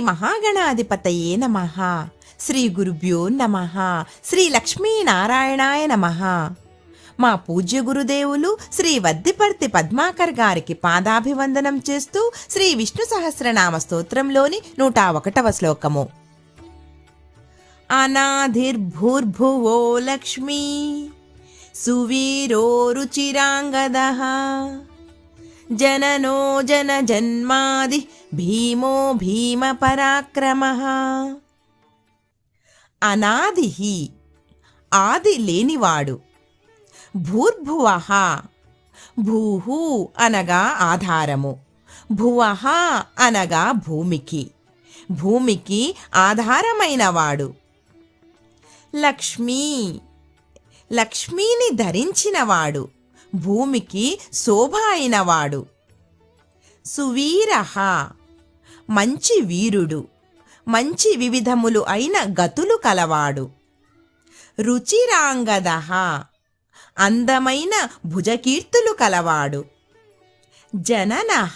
మహాగణాధిపతయే నమ. శ్రీ గురుభ్యో నమ. శ్రీ లక్ష్మీనారాయణాయ నమ. మా పూజ్య గురుదేవులు శ్రీ వద్దిపర్తి పద్మాకర్ గారికి పాదాభివందనం చేస్తూ శ్రీ విష్ణు సహస్రనామ స్తోత్రంలోని నూట ఒకటవ శ్లోకము. అనాధిర్భూర్భువో లక్ష్మీ సువీరోరుచిరాంగద జననో జన జన్మాది భీమో భీమ పరాక్రమ అనాది ఆది లేనివాడు భూర్భువ భూహు అనగా ఆధారము భువ అనగా భూమికి భూమికి ఆధారమైనవాడు. లక్ష్మీ లక్ష్మీని ధరించినవాడు. భూమికి శోభ అయినవాడు. సువీర మంచి వీరుడు మంచి వివిధములు అయిన గతులు కలవాడు. రుచిరాంగదహ అందమైన భుజకీర్తులు కలవాడు. జనన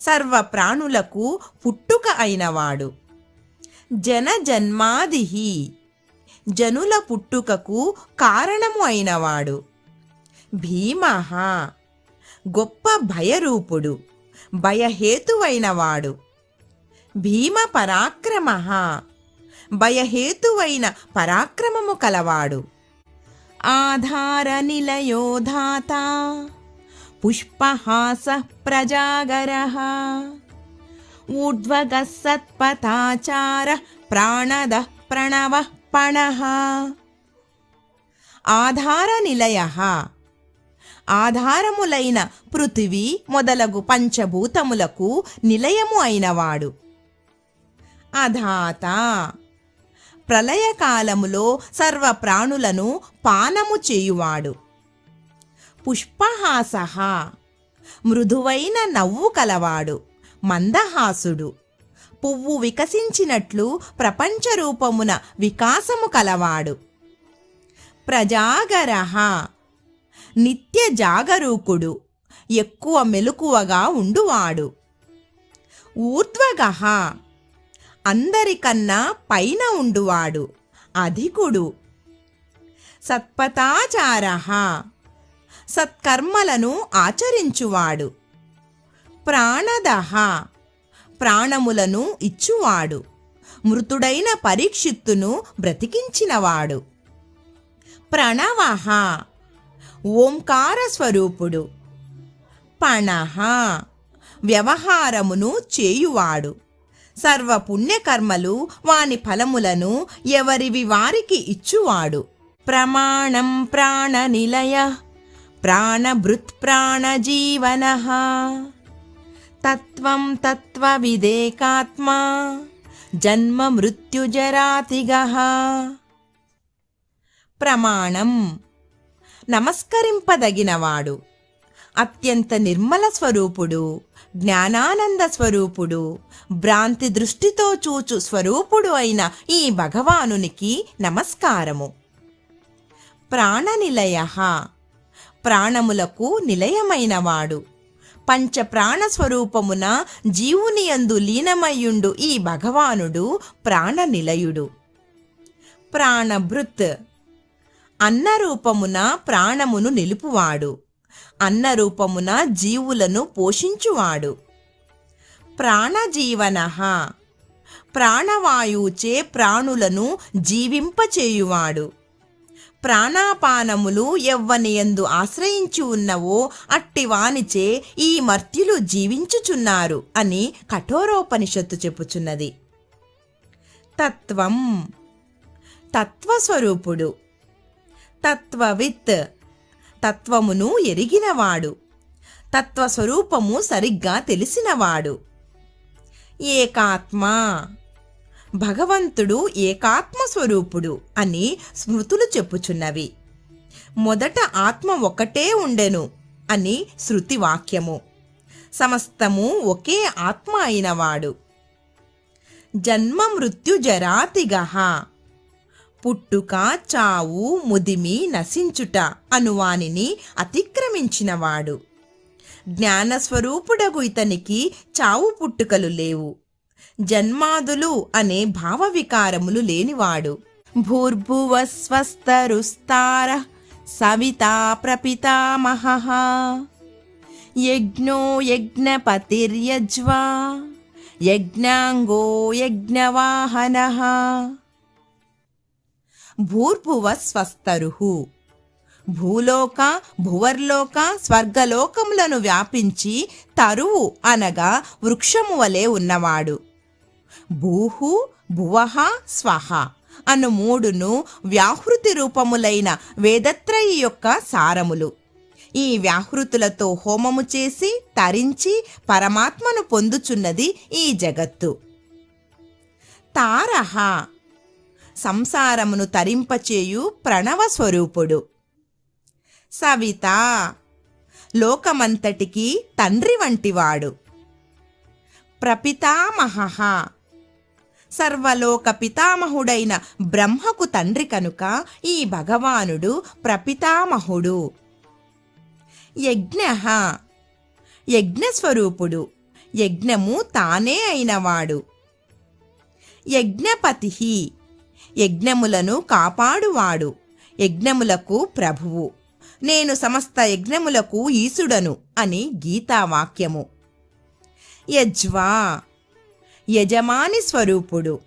సర్వ ప్రాణులకు పుట్టుక అయినవాడు. జనజన్మాదిహి జనుల పుట్టుకకు కారణము అయినవాడు. భీమః. గొప్ప భయరూపుడు భయహేతువైనవాడు. భీమ పరాక్రమ. భయహేతువైన పరాక్రమము కలవాడు. ఆధార నిలయోధాత పుష్పహాస ప్రజాగర. ఊర్ధ్వగ సత్పథాచార ప్రాణద ప్రణవ పణ. ఆధార నిలయ. ఆధారములైన పృథివీ మొదలగు పంచభూతములకు నిలయము అయినవాడు. అధాత. ప్రళయకాలములో సర్వ ప్రాణులను పానము చేయువాడు. పుష్పహాస మృదువైన నవ్వు కలవాడు. మందహాసుడు. పువ్వు వికసించినట్లు ప్రపంచ రూపమున వికాసము కలవాడు. ప్రజాగరహ. నిత్య జాగరూకుడు ఎక్కువ మెలకువగా ఉండువాడు. ఊర్ధ్వగహ అందరికన్నా పైన ఉండువాడు అధికుడు. సత్పథాచార సత్కర్మలను ఆచరించువాడు. ప్రాణదహ ప్రాణములను ఇచ్చువాడు. మృతుడైన పరీక్షిత్తును బ్రతికించినవాడు. ప్రణవహ ఓంకార స్వరూపుడు. పణః వ్యవహారమును చేయువాడు. సర్వ పుణ్యకర్మలు వాని ఫలములను ఎవరివి వారికి ఇచ్చువాడు. ప్రమాణం ప్రాణ నిలయ ప్రాణభృత్ ప్రాణజీవన తత్వం తత్వవిదేకాత్మా జన్మ మృత్యుజరాతిగ. ప్రమాణం నమస్కరింపదగినవాడు. అత్యంత నిర్మల స్వరూపుడు జ్ఞానానంద స్వరూపుడు భ్రాంతి దృష్టితో చూచు స్వరూపుడు అయిన ఈ భగవానునికి నమస్కారము. ప్రాణనిలయ. ప్రాణములకు నిలయమైనవాడు. పంచ ప్రాణ స్వరూపమున జీవునియందు లీనమయ్యుండు ఈ భగవానుడు ప్రాణనిలయుడు. ప్రాణభృత్ అన్నరూపమున ప్రాణమును నిలుపువాడు. అన్నరూపమున జీవులను పోషించువాడు. ప్రాణజీవన. ప్రాణవాయువుచే ప్రాణులను జీవింపచేయువాడు. ప్రాణాపానములు ఎవ్వనియందు ఆశ్రయించి ఉన్నవో అట్టివానిచే ఈ మర్త్యులు జీవించుచున్నారు అని కఠోరోపనిషత్తు చెప్పుచున్నది. తత్వం. తత్వస్వరూపుడు. తత్వవిత్. తత్వమును ఎరిగినవాడు. తత్వస్వరూపము సరిగ్గా తెలిసినవాడు. ఏకాత్మ. భగవంతుడు ఏకాత్మ స్వరూపుడు అని స్మృతులు చెప్పుచున్నవి. మొదట ఆత్మ ఒకటే ఉండెను అని శృతి వాక్యము సమస్తము ఒకే ఆత్మ అయినవాడు. జన్మ మృత్యు జరాతిగహ పుట్టుక చావు ముదిమి నశించుట అనువానిని అతిక్రమించినవాడు. జ్ఞానస్వరూపుడగు ఇతనికి చావు పుట్టుకలు లేవు. జన్మాదులు అనే భావవికారములు లేనివాడు. భూర్భువ స్వస్తరుస్తార సవితా ప్రపితామహ. యజ్ఞో యజ్ఞపతిర్యజ్వా యజ్ఞాంగో యజ్ఞవాహన. భూర్భువ స్వస్తరుహు భూలోక భువర్లోక స్వర్గలోకములను వ్యాపించి తరువు అనగా వృక్షము వలె ఉన్నవాడు. భూహు భువహ స్వహ అను మూడును వ్యాహృతి రూపములైన వేదత్రయి యొక్క సారములు. ఈ వ్యాహృతులతో హోమము చేసి తరించి పరమాత్మను పొందుచున్నది ఈ జగత్తు. తారహ సంసారమును తరింపచేయు ప్రణవ స్వరూపుడు. సవిత లోకమంతటికి తండ్రి వంటివాడు. ప్రపితామహ. సర్వలోక పితామహుడైన బ్రహ్మకు తండ్రి కనుక ఈ భగవానుడు ప్రపితామహుడు. యజ్ఞ. యజ్ఞస్వరూపుడు. యజ్ఞము తానే అయినవాడు. యజ్ఞపతి. యజ్ఞములను కాపాడువాడు. యజ్ఞములకు ప్రభువు. నేను సమస్త యజ్ఞములకు ఈసుడను అని గీతావాక్యము. యజ్వా. యజమాని స్వరూపుడు.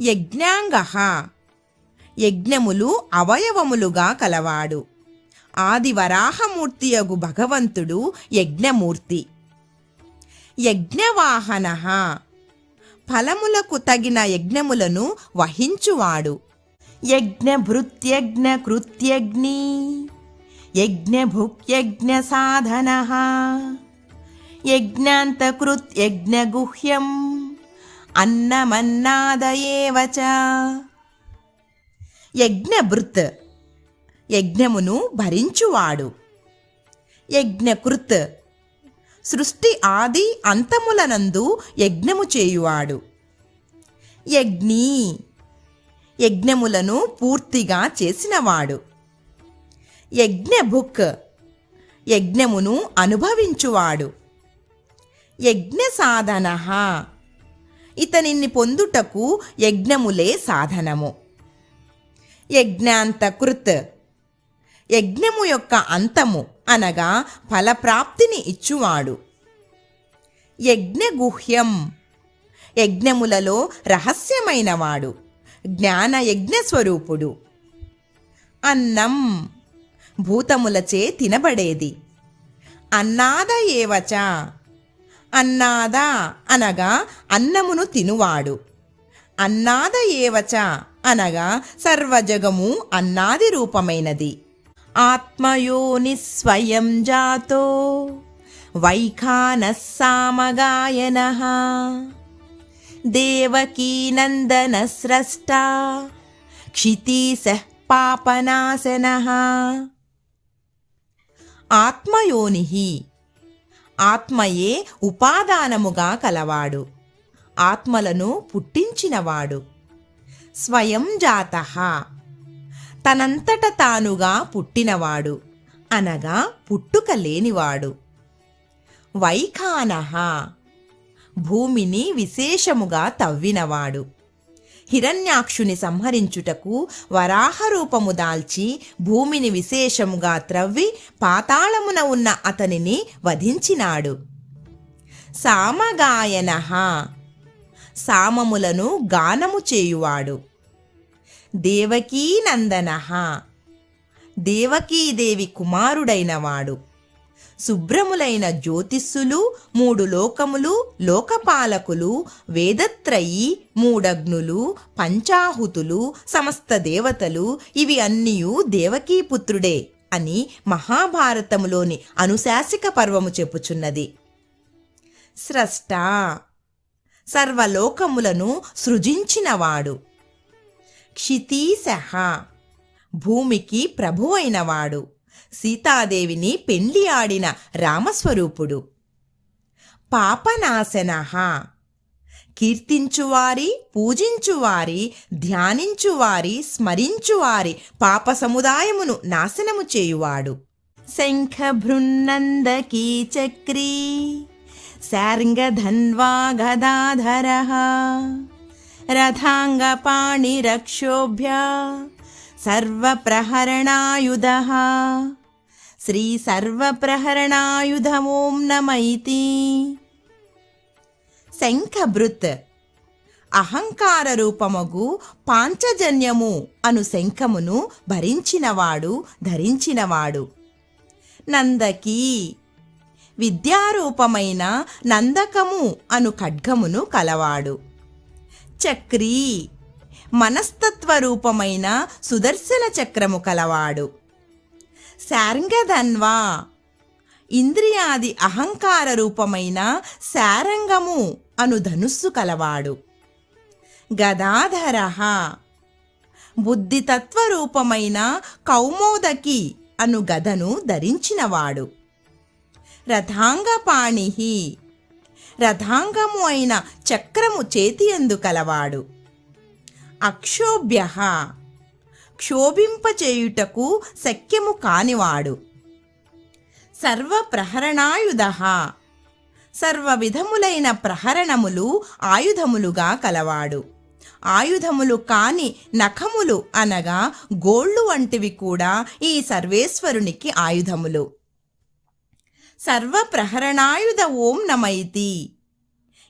యజ్ఞాంగ. యజ్ఞములు అవయవములుగా కలవాడు. ఆది వరాహమూర్తియగు భగవంతుడు యజ్ఞమూర్తి. యజ్ఞవాహన. ఫలములకు తగిన యజ్ఞములను వహించువాడు. యజ్ఞభృత్యజ్ఞ కృత్యగ్ని యజ్ఞభుక్యజ్ఞ సాధన యజ్ఞాంతకృత్యజ్ఞగుహ్యం అన్నమన్నాదయేవ చ. యజ్ఞభృత్ యజ్ఞమును భరించువాడు. యజ్ఞకృత్ సృష్టి ఆది అంతములనందు యజ్ఞము చేయువాడు. యజ్ఞి యజ్ఞములను పూర్తిగా చేసినవాడు. యజ్ఞభుక్ యజ్ఞమును అనుభవించువాడు. యజ్ఞ సాధన ఇతనిని పొందుటకు యజ్ఞములే సాధనము. యజ్ఞాంతకృత్ యజ్ఞము యొక్క అంతము. అనగా ఫలప్రాప్తిని ఇచ్చువాడు. యజ్ఞగుహ్యం. యజ్ఞములలో రహస్యమైనవాడు. జ్ఞాన యజ్ఞ స్వరూపుడు అన్నం. భూతములచే తినబడేది. అన్నాద ఏవచ. అన్నాద అనగా అన్నమును తినువాడు. అన్నాద ఏవచ అనగా సర్వజగము అన్నాది రూపమైనది. ఆత్మయోని స్వయం జాతో వైఖాన సామగాయన దేవకీనందన స్రష్ట క్షితీశ పాపనాశన. ఆత్మయోని ఆత్మయే ఉపాదానముగా కలవాడు ఆత్మలను పుట్టించినవాడు స్వయం జాత. తనంతట తానుగా పుట్టినవాడు. అనగా పుట్టుక లేనివాడు. వైఖానహ. భూమిని విశేషముగా తవ్వినవాడు. హిరణ్యాక్షుని సంహరించుటకు వరాహ రూపము దాల్చి భూమిని విశేషముగా త్రవ్వి పాతాళమున ఉన్న అతనిని వధించినాడు. సామగాయన సామములను గానము చేయువాడు. దేవకీనందన దేవకీదేవి కుమారుడైనవాడు శుభ్రములైన జ్యోతిస్సులు మూడు లోకములు లోకపాలకులు వేదత్రయి మూడగ్నులు పంచాహుతులు సమస్త దేవతలు ఇవి అన్నియు దేవకీపుత్రుడే అని మహాభారతములోని అనుశాసిక పర్వము చెప్పుచున్నది. స్రష్ట. సర్వలోకములను సృజించినవాడు. క్షితీశః. భూమికి ప్రభువైనవాడు. సీతాదేవిని పెండ్లి ఆడిన రామస్వరూపుడు. పాపనాశన. కీర్తించువారి పూజించువారి ధ్యానించువారి స్మరించువారి పాప సముదాయమును నాశనము చేయువాడు. శంఖ భృన్నందకీ చక్రీ. శార్ంగధన్వా గదాధర రథాంగపాణిరక్షోభ్య సర్వప్రహరణాయుధ శ్రీ సర్వప్రహరణాయుధమోం నమైతి శంఖభృత్ అహంకార రూపమగు పాంచజన్యము అను శంఖమును భరించినవాడు ధరించినవాడు నందకి విద్యారూపమైన నందకము అను ఖడ్గమును కలవాడు చక్రీ. మనస్తత్వ రూపమైన సుదర్శన చక్రము కలవాడు. శారంగధన్వా. ఇంద్రియాది అహంకార రూపమైన శారంగము అను ధనుస్సు కలవాడు. గదాధర. బుద్ధితత్వ రూపమైన కౌమోదకి అను గదను ధరించినవాడు. రథాంగపాణి. రథాంగము అయిన చక్రము చేతియందు కలవాడు. అక్షోభ్య క్షోభింపచేయుటకు శక్యము కానివాడు. సర్వప్రహరణాయుధ సర్వ విధములైన ప్రహరణములు ఆయుధములుగా కలవాడు. ఆయుధములు కాని నఖములు అనగా గోళ్ళు వంటివి కూడా ఈ సర్వేశ్వరునికి ఆయుధములు. సర్వప్రహరణాయుధ ఓం నమైతి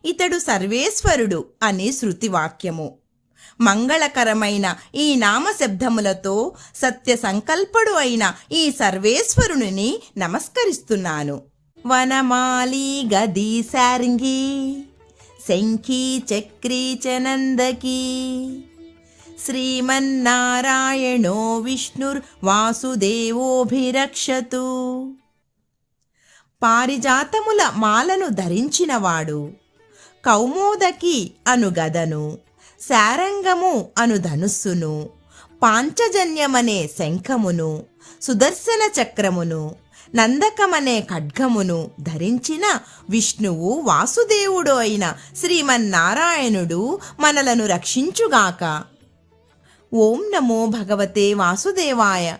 ఇతడు సర్వేశ్వరుడు అని శృతివాక్యము. మంగళకరమైన ఈ నామశబ్దములతో సత్య సంకల్పడు అయిన ఈ సర్వేశ్వరుని నమస్కరిస్తున్నాను. వనమాలి గది శార్ంగి శంఖీ చక్రీ చనందకీ శ్రీమన్నారాయణో విష్ణుర్ వాసుదేవోభిరక్షతు. పారిజాతముల మాలను ధరించినవాడు. కౌమోదకి అను గదను శారంగము అను ధనుస్సును పాంచజన్యమనే శంఖమును సుదర్శన చక్రమును నందకమనే ఖడ్గమును ధరించిన విష్ణువు వాసుదేవుడు అయిన శ్రీమన్నారాయణుడు మనలను రక్షించుగాక. ఓం నమో భగవతే వాసుదేవాయ.